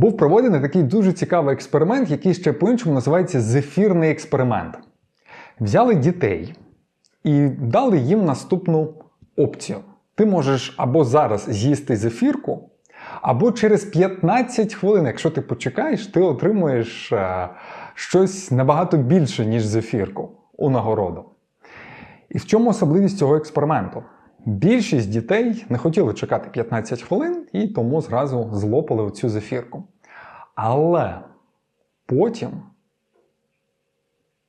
Був проведений такий дуже цікавий експеримент, який ще по-іншому називається зефірний експеримент. Взяли дітей і дали їм наступну опцію. Ти можеш або зараз з'їсти зефірку, або через 15 хвилин, якщо ти почекаєш, ти отримуєш е, щось набагато більше, ніж зефірку у нагороду. І в чому особливість цього експерименту? Більшість дітей не хотіли чекати 15 хвилин і тому зразу злопали оцю зефірку. Але потім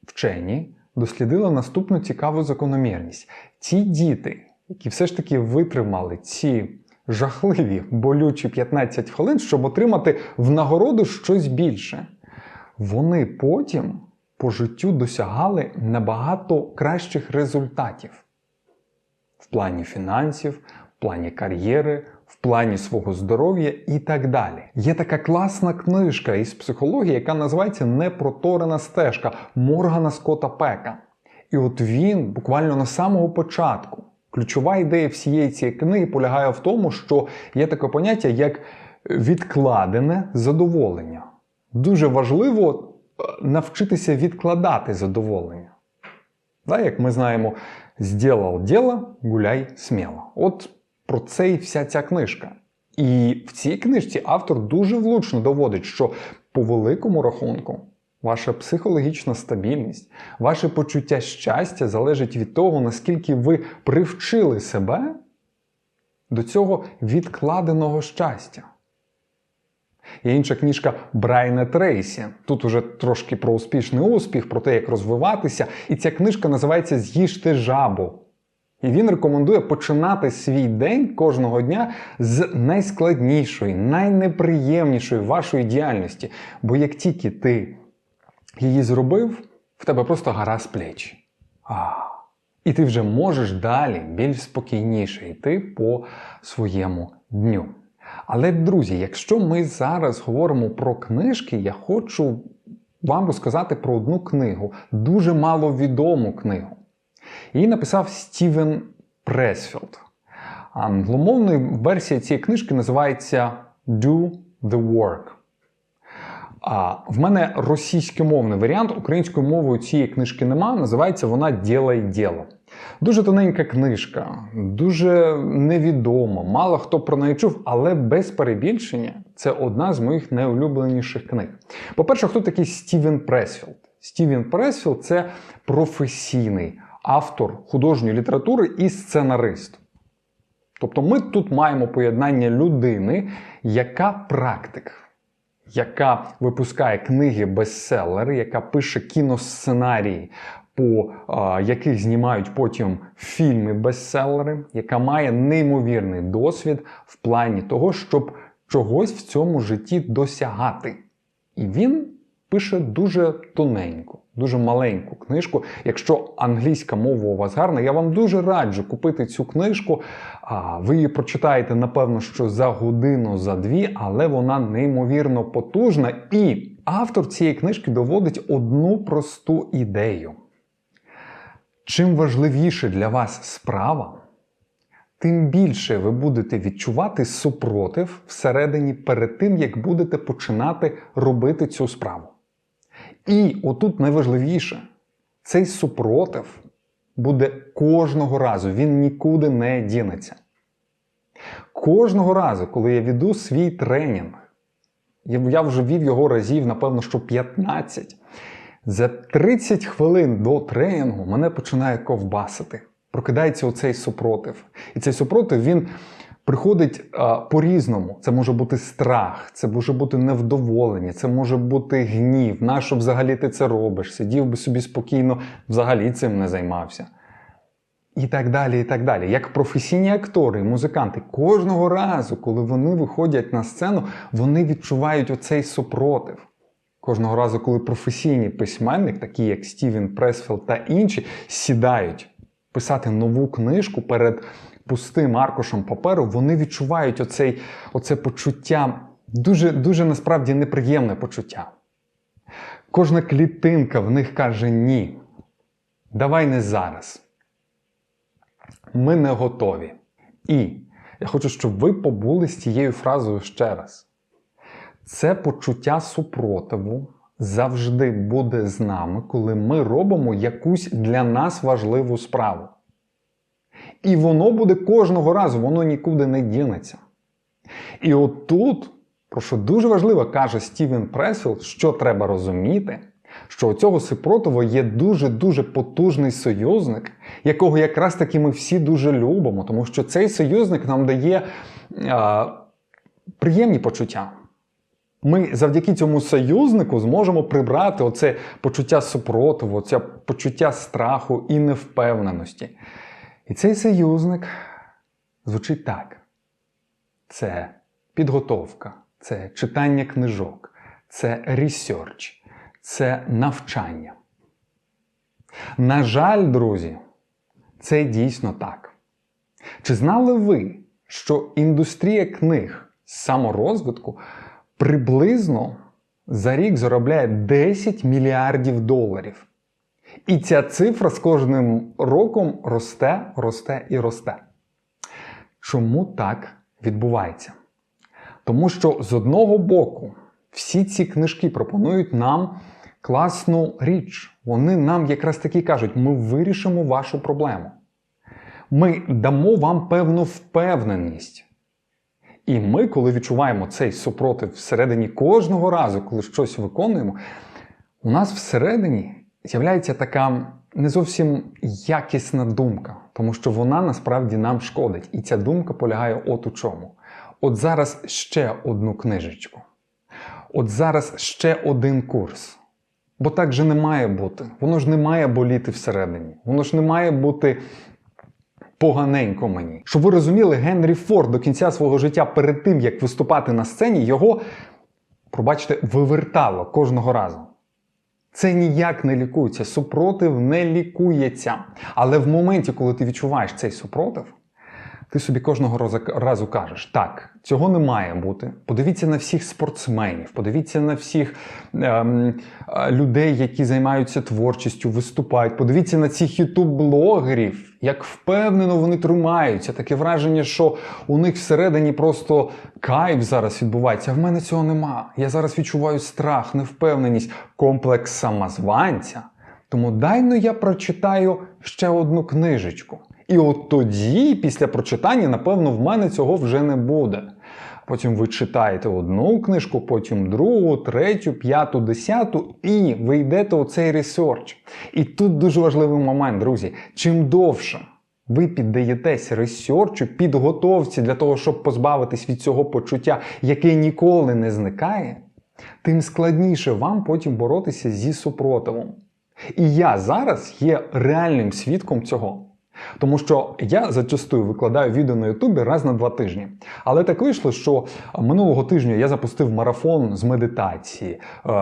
вчені дослідили наступну цікаву закономірність. Ті діти, які все ж таки витримали ці жахливі болючі 15 хвилин, щоб отримати в нагороду щось більше, вони потім по життю досягали набагато кращих результатів в плані фінансів, в плані кар'єри, плані свого здоров'я і так далі. Є така класна книжка із психології, яка називається Непроторена стежка Моргана Скотта Пека. І от він буквально на самого початку. Ключова ідея всієї цієї книги полягає в тому, що є таке поняття як відкладене задоволення. Дуже важливо е, навчитися відкладати задоволення. Да, як ми знаємо, «Здєлав діло, гуляй сміло. От про це і вся ця книжка. І в цій книжці автор дуже влучно доводить, що по великому рахунку ваша психологічна стабільність, ваше почуття щастя залежить від того, наскільки ви привчили себе до цього відкладеного щастя. Є інша книжка Брайана Трейсі. Тут уже трошки про успішний успіх, про те, як розвиватися. І ця книжка називається З'їжте жабу. І він рекомендує починати свій день кожного дня з найскладнішої, найнеприємнішої вашої діяльності. Бо як тільки ти її зробив, в тебе просто гора з плеч. А. І ти вже можеш далі більш спокійніше йти по своєму дню. Але, друзі, якщо ми зараз говоримо про книжки, я хочу вам розказати про одну книгу, дуже маловідому книгу. Її написав Стівен Пресфілд. Англомовна версія цієї книжки називається Do the Work. А в мене російськомовний варіант, українською мовою цієї книжки нема, називається вона Ділай діло. Дуже тоненька книжка, дуже невідома, мало хто про неї чув, але без перебільшення це одна з моїх найулюбленіших книг. По-перше, хто такий Стівен Пресфілд? Стівен Пресфілд це професійний автор художньої літератури і сценарист. Тобто ми тут маємо поєднання людини, яка практик яка випускає книги бестселери, яка пише кіносценарії, по а, яких знімають потім фільми бестселери, яка має неймовірний досвід в плані того, щоб чогось в цьому житті досягати. І він пише дуже тоненьку, дуже маленьку книжку. Якщо англійська мова у вас гарна, я вам дуже раджу купити цю книжку. Ви її прочитаєте, напевно, що за годину, за дві, але вона неймовірно потужна. І автор цієї книжки доводить одну просту ідею. Чим важливіше для вас справа, тим більше ви будете відчувати супротив всередині перед тим, як будете починати робити цю справу. І отут найважливіше, цей супротив буде кожного разу, він нікуди не дінеться. Кожного разу, коли я веду свій тренінг, я вже вів його разів, напевно, що 15. За 30 хвилин до тренінгу мене починає ковбасити. Прокидається оцей супротив. І цей супротив він приходить по-різному. Це може бути страх, це може бути невдоволення, це може бути гнів. Нащо взагалі ти це робиш? Сидів би собі спокійно, взагалі цим не займався. І так далі, і так далі. Як професійні актори і музиканти, кожного разу, коли вони виходять на сцену, вони відчувають оцей супротив. Кожного разу, коли професійні письменник, такі як Стівен Пресфілд та інші, сідають писати нову книжку перед пустим аркушем паперу, вони відчувають оцей, оце почуття, дуже, дуже насправді неприємне почуття. Кожна клітинка в них каже ні. Давай не зараз. Ми не готові. І я хочу, щоб ви побули з цією фразою ще раз. Це почуття супротиву завжди буде з нами, коли ми робимо якусь для нас важливу справу. І воно буде кожного разу, воно нікуди не дінеться. І отут, про що дуже важливо каже Стівен Пресфілд, що треба розуміти, що у цього супротиву є дуже-дуже потужний союзник, якого якраз таки ми всі дуже любимо, тому що цей союзник нам дає е, приємні почуття. Ми завдяки цьому союзнику зможемо прибрати оце почуття супротиву, це почуття страху і невпевненості. І цей союзник звучить так: це підготовка, це читання книжок, це ресерч, це навчання. На жаль, друзі, це дійсно так. Чи знали ви, що індустрія книг з саморозвитку приблизно за рік заробляє 10 мільярдів доларів? І ця цифра з кожним роком росте, росте і росте. Чому так відбувається? Тому що з одного боку всі ці книжки пропонують нам класну річ. Вони нам якраз таки кажуть, ми вирішимо вашу проблему. Ми дамо вам певну впевненість. І ми, коли відчуваємо цей супротив всередині кожного разу, коли щось виконуємо, у нас всередині з'являється така не зовсім якісна думка, тому що вона насправді нам шкодить. І ця думка полягає от у чому. От зараз ще одну книжечку. От зараз ще один курс. Бо так же не має бути. Воно ж не має боліти всередині. Воно ж не має бути поганенько мені. Щоб ви розуміли, Генрі Форд до кінця свого життя перед тим, як виступати на сцені, його, пробачте, вивертало кожного разу. Це ніяк не лікується. Супротив не лікується. Але в моменті, коли ти відчуваєш цей супротив, ти собі кожного разу- кажеш: так, цього не має бути. Подивіться на всіх спортсменів, подивіться на всіх ем, е, людей, які займаються творчістю, виступають. Подивіться на цих ютуб-блогерів, як впевнено вони тримаються. Таке враження, що у них всередині просто кайф зараз відбувається. А в мене цього нема. Я зараз відчуваю страх, невпевненість, комплекс самозванця. Тому дай ну я прочитаю ще одну книжечку. І от тоді, після прочитання, напевно, в мене цього вже не буде. Потім ви читаєте одну книжку, потім другу, третю, п'яту, десяту, і ви йдете у цей ресерч. І тут дуже важливий момент, друзі. Чим довше ви піддаєтесь ресерчу, підготовці для того, щоб позбавитись від цього почуття, яке ніколи не зникає, тим складніше вам потім боротися зі супротивом. І я зараз є реальним свідком цього. Тому що я зачастую викладаю відео на Ютубі раз на два тижні. Але так вийшло, що минулого тижня я запустив марафон з медитації. Е,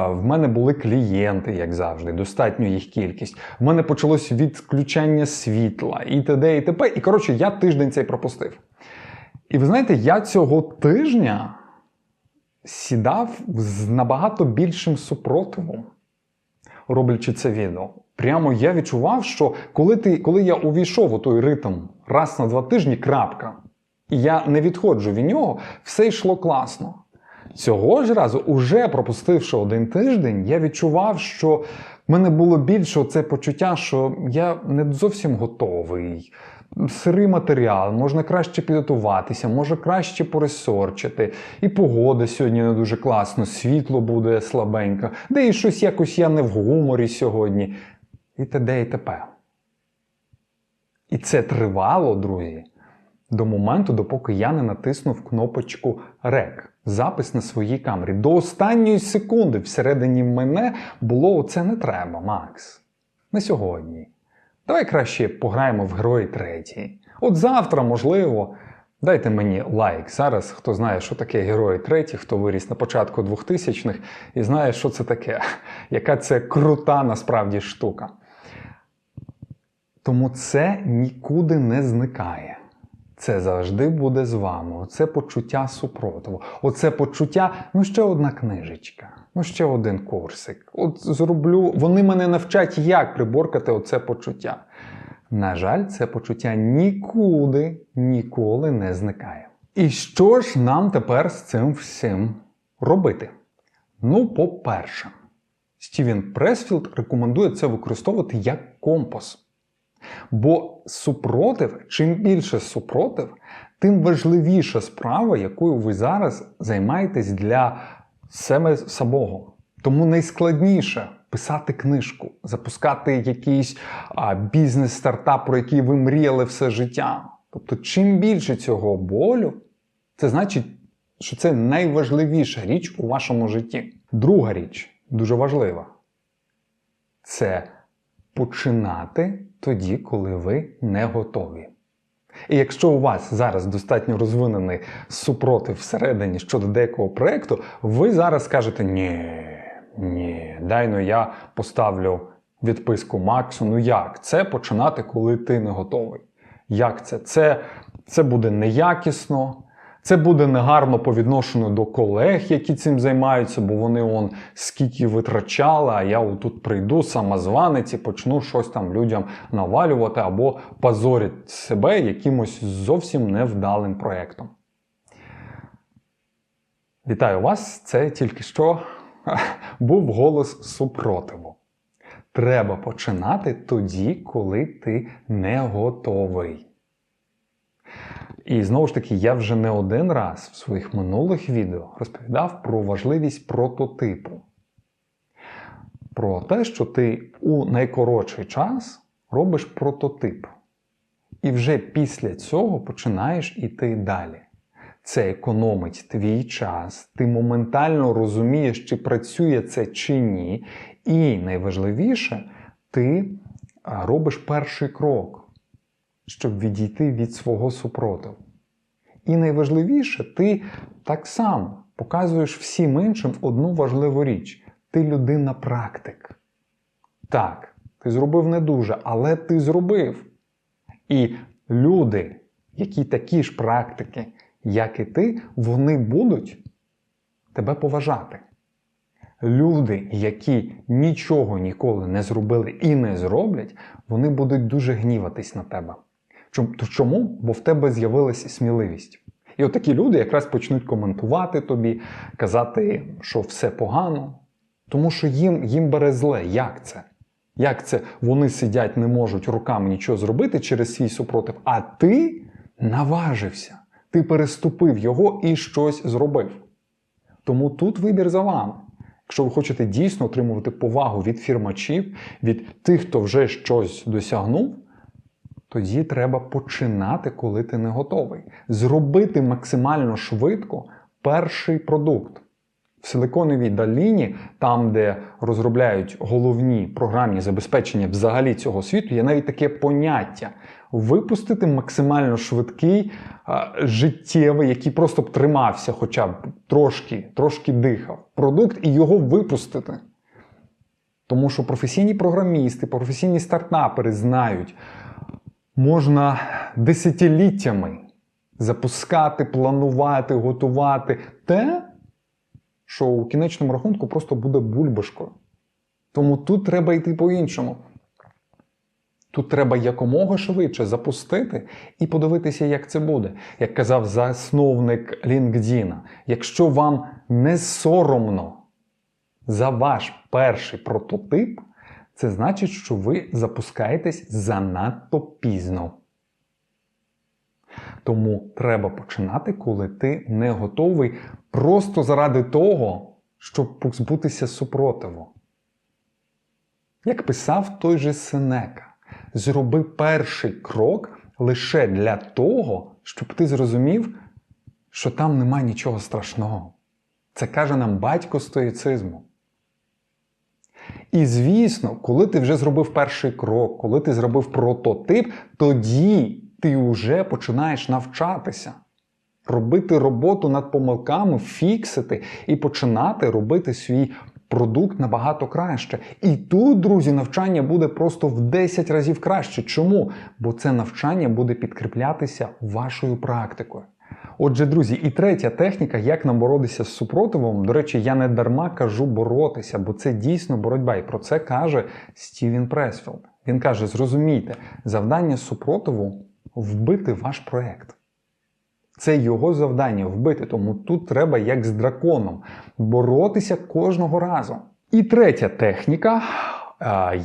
В мене були клієнти, як завжди, достатньо їх кількість. В мене почалось відключання світла і т.д. і т.п. І коротше, я тиждень цей пропустив. І ви знаєте, я цього тижня сідав з набагато більшим супротивом роблячи це відео. Прямо я відчував, що коли, ти, коли я увійшов у той ритм раз на два тижні, крапка, і я не відходжу від нього, все йшло класно. Цього ж разу, уже пропустивши один тиждень, я відчував, що в мене було більше це почуття, що я не зовсім готовий. Сирий матеріал, можна краще підготуватися, може краще поресорчити. І погода сьогодні не дуже класно, світло буде слабенько, де і щось якось я не в гуморі сьогодні. І т.д. і т.п. І це тривало, друзі, до моменту, допоки я не натиснув кнопочку рек. Запис на своїй камері. До останньої секунди всередині мене було оце не треба, Макс. Не сьогодні. Давай краще пограємо в герої третій. От завтра, можливо, дайте мені лайк. Зараз хто знає, що таке герої треті, хто виріс на початку 2000-х і знає, що це таке, яка це крута насправді штука. Тому це нікуди не зникає. Це завжди буде з вами. Оце почуття супротиву. Оце почуття, ну ще одна книжечка, ну ще один курсик. От зроблю. Вони мене навчать, як приборкати оце почуття. На жаль, це почуття нікуди ніколи не зникає. І що ж нам тепер з цим всім робити? Ну, по-перше, Стівен Пресфілд рекомендує це використовувати як компас. Бо супротив, чим більше супротив, тим важливіша справа, якою ви зараз займаєтесь для себе самого. Тому найскладніше писати книжку, запускати якийсь бізнес-стартап, про який ви мріяли все життя. Тобто, чим більше цього болю, це значить, що це найважливіша річ у вашому житті. Друга річ, дуже важлива, це починати тоді, коли ви не готові. І якщо у вас зараз достатньо розвинений супротив всередині щодо деякого проєкту, ви зараз скажете: ні, ні, дай ну я поставлю відписку Максу. Ну як? Це починати, коли ти не готовий. Як це? Це, це буде неякісно. Це буде негарно по відношенню до колег, які цим займаються, бо вони он скільки витрачали, а я тут прийду самозванець і почну щось там людям навалювати або позорять себе якимось зовсім невдалим проєктом. Вітаю вас! Це тільки що був голос супротиву. Треба починати тоді, коли ти не готовий. І знову ж таки, я вже не один раз в своїх минулих відео розповідав про важливість прототипу. Про те, що ти у найкоротший час робиш прототип. І вже після цього починаєш іти далі. Це економить твій час, ти моментально розумієш, чи працює це чи ні. І найважливіше, ти робиш перший крок щоб відійти від свого супротиву. І найважливіше, ти так само показуєш всім іншим одну важливу річ: ти людина практик. Так, ти зробив не дуже, але ти зробив. І люди, які такі ж практики, як і ти, вони будуть тебе поважати. Люди, які нічого ніколи не зробили і не зроблять, вони будуть дуже гніватись на тебе. Чому? Бо в тебе з'явилася сміливість. І от такі люди якраз почнуть коментувати тобі, казати, що все погано. Тому що їм їм бере зле. Як це? Як це вони сидять, не можуть руками нічого зробити через свій супротив, а ти наважився, ти переступив його і щось зробив. Тому тут вибір за вами. Якщо ви хочете дійсно отримувати повагу від фірмачів, від тих, хто вже щось досягнув. Тоді треба починати, коли ти не готовий. Зробити максимально швидко перший продукт. В Силиконовій доліні, там, де розробляють головні програмні забезпечення взагалі цього світу, є навіть таке поняття випустити максимально швидкий, життєвий, який просто б тримався, хоча б трошки, трошки дихав, продукт і його випустити. Тому що професійні програмісти, професійні стартапери знають можна десятиліттями запускати, планувати, готувати те, що у кінечному рахунку просто буде бульбашкою. Тому тут треба йти по-іншому. Тут треба якомога швидше запустити і подивитися, як це буде. Як казав засновник LinkedIn, якщо вам не соромно за ваш перший прототип, це значить, що ви запускаєтесь занадто пізно. Тому треба починати, коли ти не готовий просто заради того, щоб позбутися супротиву. Як писав той же Сенека, зроби перший крок лише для того, щоб ти зрозумів, що там нема нічого страшного. Це каже нам батько стоїцизму. І звісно, коли ти вже зробив перший крок, коли ти зробив прототип, тоді ти вже починаєш навчатися, робити роботу над помилками, фіксити і починати робити свій продукт набагато краще. І тут, друзі, навчання буде просто в 10 разів краще. Чому? Бо це навчання буде підкріплятися вашою практикою. Отже, друзі, і третя техніка, як нам боротися з супротивом. До речі, я не дарма кажу боротися, бо це дійсно боротьба. І про це каже Стівен Пресфілд. Він каже: зрозумійте, завдання супротиву вбити ваш проект. Це його завдання вбити, тому тут треба як з драконом боротися кожного разу. І третя техніка,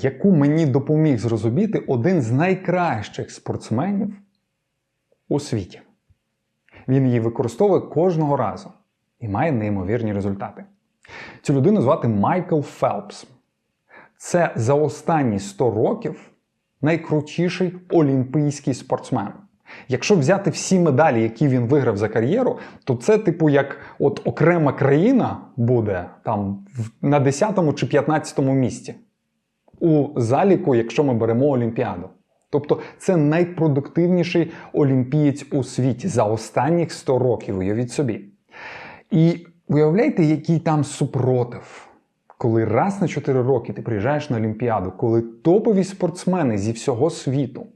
яку мені допоміг зрозуміти один з найкращих спортсменів у світі. Він її використовує кожного разу і має неймовірні результати. Цю людину звати Майкл Фелпс. Це за останні 100 років найкрутіший олімпійський спортсмен. Якщо взяти всі медалі, які він виграв за кар'єру, то це, типу, як от окрема країна буде там на 10 чи 15 місці у заліку, якщо ми беремо Олімпіаду. Тобто це найпродуктивніший олімпієць у світі за останніх 100 років, уявіть собі. І уявляєте, який там супротив, коли раз на 4 роки ти приїжджаєш на Олімпіаду, коли топові спортсмени зі всього світу.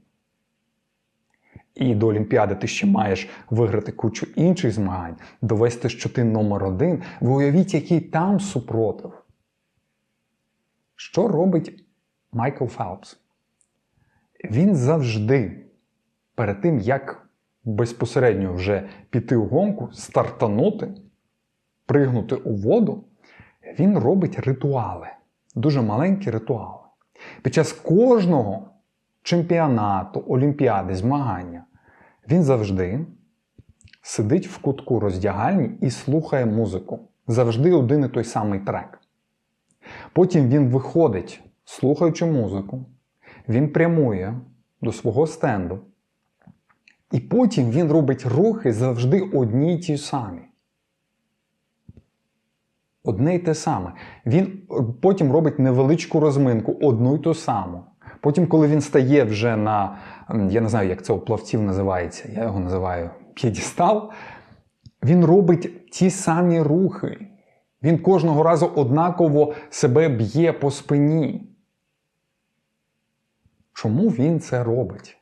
І до Олімпіади ти ще маєш виграти кучу інших змагань, довести, що ти номер один. Ви уявіть, який там супротив. Що робить Майкл Фелпс? Він завжди, перед тим, як безпосередньо вже піти у гонку, стартанути, пригнути у воду, він робить ритуали, дуже маленькі ритуали. Під час кожного чемпіонату, олімпіади, змагання він завжди сидить в кутку роздягальні і слухає музику. Завжди один і той самий трек. Потім він виходить, слухаючи музику, він прямує до свого стенду. І потім він робить рухи завжди одні й ті самі. Одне й те саме. Він е, потім робить невеличку розминку, одну й ту саму. Потім, коли він стає вже на, я не знаю, як це у плавців називається, я його називаю п'єдістал, він робить ті самі рухи. Він кожного разу однаково себе б'є по спині. Чому він це робить?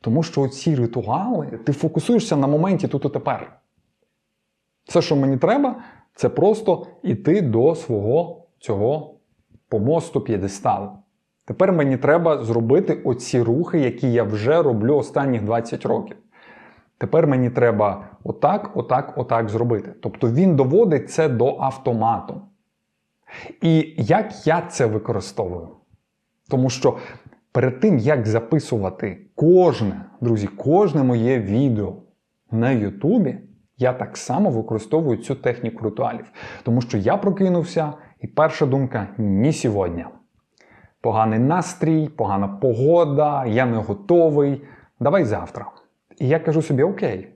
Тому що ці ритуали, ти фокусуєшся на моменті тут і тепер. Все, що мені треба, це просто йти до свого цього помосту п'єдесталу. Тепер мені треба зробити оці рухи, які я вже роблю останніх 20 років. Тепер мені треба отак, отак, отак зробити. Тобто він доводить це до автомату. І як я це використовую? Тому що перед тим, як записувати кожне, друзі, кожне моє відео на Ютубі, я так само використовую цю техніку ритуалів. Тому що я прокинувся, і перша думка ні сьогодні. Поганий настрій, погана погода, я не готовий. Давай завтра. І я кажу собі окей.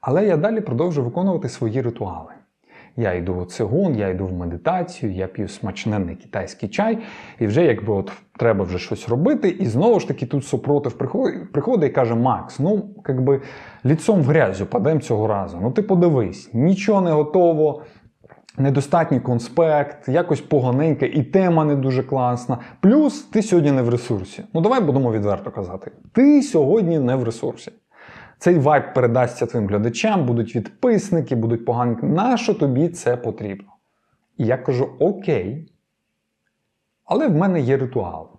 Але я далі продовжую виконувати свої ритуали. Я йду в цигун, я йду в медитацію, я п'ю смачненний китайський чай, і вже якби от треба вже щось робити. І знову ж таки тут супротив приходить, і каже: Макс, ну якби ліцом в грязю падемо цього разу. Ну ти подивись, нічого не готово, недостатній конспект, якось поганеньке, і тема не дуже класна. Плюс ти сьогодні не в ресурсі. Ну давай будемо відверто казати. Ти сьогодні не в ресурсі. Цей вайб передасться твоїм глядачам, будуть відписники, будуть погані. Нащо тобі це потрібно? І я кажу: Окей. Але в мене є ритуал,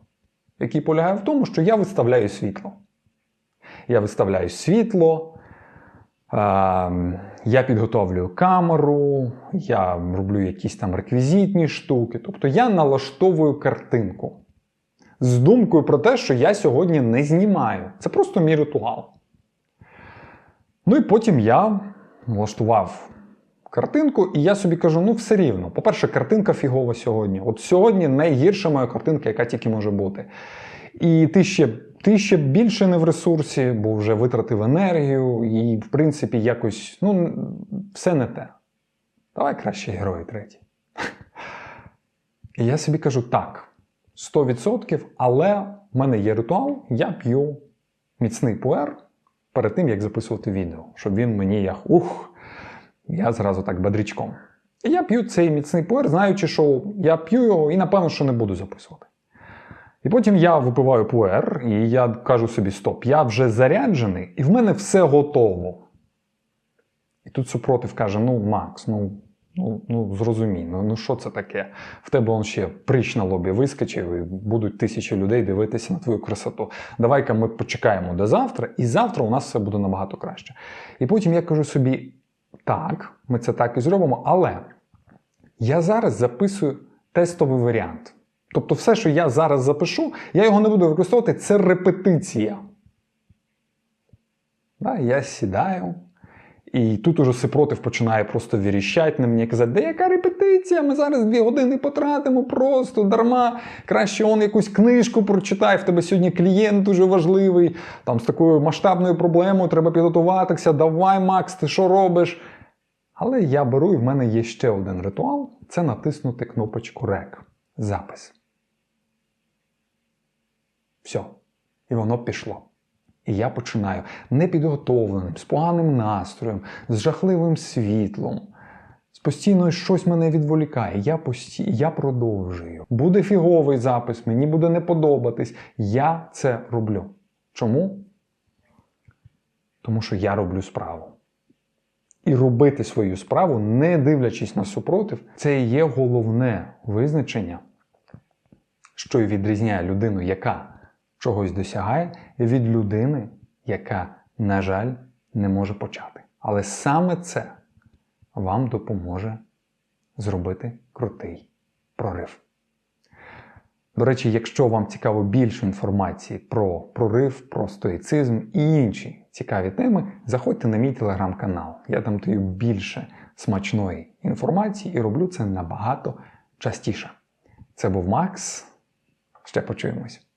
який полягає в тому, що я виставляю світло. Я виставляю світло, Я підготовлюю камеру, я роблю якісь там реквізитні штуки. Тобто я налаштовую картинку з думкою про те, що я сьогодні не знімаю. Це просто мій ритуал. Ну і потім я влаштував картинку, і я собі кажу: ну, все рівно. По-перше, картинка фігова сьогодні. От сьогодні найгірша моя картинка, яка тільки може бути. І ти ще, ти ще більше не в ресурсі, бо вже витратив енергію, і, в принципі, якось ну, все не те. Давай краще герої третій. І я собі кажу: так, 100%, але в мене є ритуал, я п'ю міцний пуер перед тим, як записувати відео, щоб він мені як ух, я зразу так бадрічком. І я п'ю цей міцний пуер, знаючи, що я п'ю його і напевно, що не буду записувати. І потім я випиваю пуер, і я кажу собі: стоп, я вже заряджений, і в мене все готово. І тут супротив каже: ну, Макс, ну Ну, ну зрозумій, ну, ну що це таке? В тебе он ще прищ на лобі вискочив, і будуть тисячі людей дивитися на твою красоту. Давай-ка ми почекаємо до завтра, і завтра у нас все буде набагато краще. І потім я кажу собі: так, ми це так і зробимо, але я зараз записую тестовий варіант. Тобто, все, що я зараз запишу, я його не буду використовувати, це репетиція. Да, я сідаю, і тут уже Сипротив починає просто віріщати на мені казати, де яка репетиція? Ми зараз дві години потратимо просто дарма. Краще он якусь книжку прочитай, в тебе сьогодні клієнт дуже важливий, там з такою масштабною проблемою треба підготуватися. Давай, Макс, ти що робиш? Але я беру і в мене є ще один ритуал це натиснути кнопочку REC. Запис. Все. І воно пішло. І я починаю непідготовленим, з поганим настроєм, з жахливим світлом. Постійно щось мене відволікає. Я, пості... я продовжую. Буде фіговий запис, мені буде не подобатись. Я це роблю. Чому? Тому що я роблю справу. І робити свою справу, не дивлячись на супротив, це є головне визначення, що відрізняє людину, яка чогось досягає, від людини, яка, на жаль, не може почати. Але саме це вам допоможе зробити крутий прорив. До речі, якщо вам цікаво більше інформації про прорив, про стоїцизм і інші цікаві теми, заходьте на мій телеграм-канал. Я там даю більше смачної інформації і роблю це набагато частіше. Це був Макс. Ще почуємось.